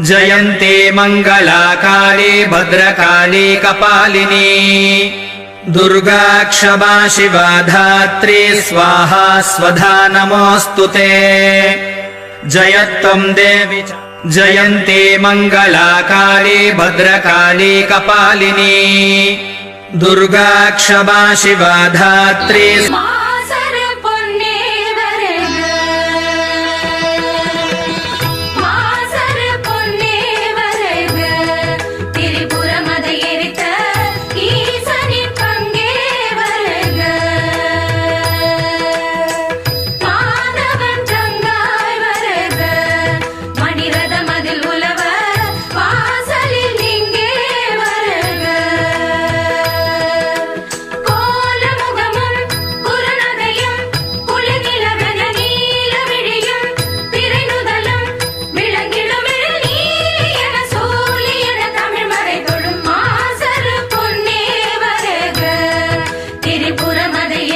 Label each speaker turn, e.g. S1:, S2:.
S1: जयन्ते मङ्गलाकाले भद्रकाले कपालिनी। दुर्गा क्षमा शिवा धात्री स्वाहा स्वधा नमोऽस्तु ते। जयत्वम् देवि च- जयन्ते मङ्गलाकाले भद्रकाले कपालिनी। दुर्गा क्षमा शिवा धात्री
S2: are they? In-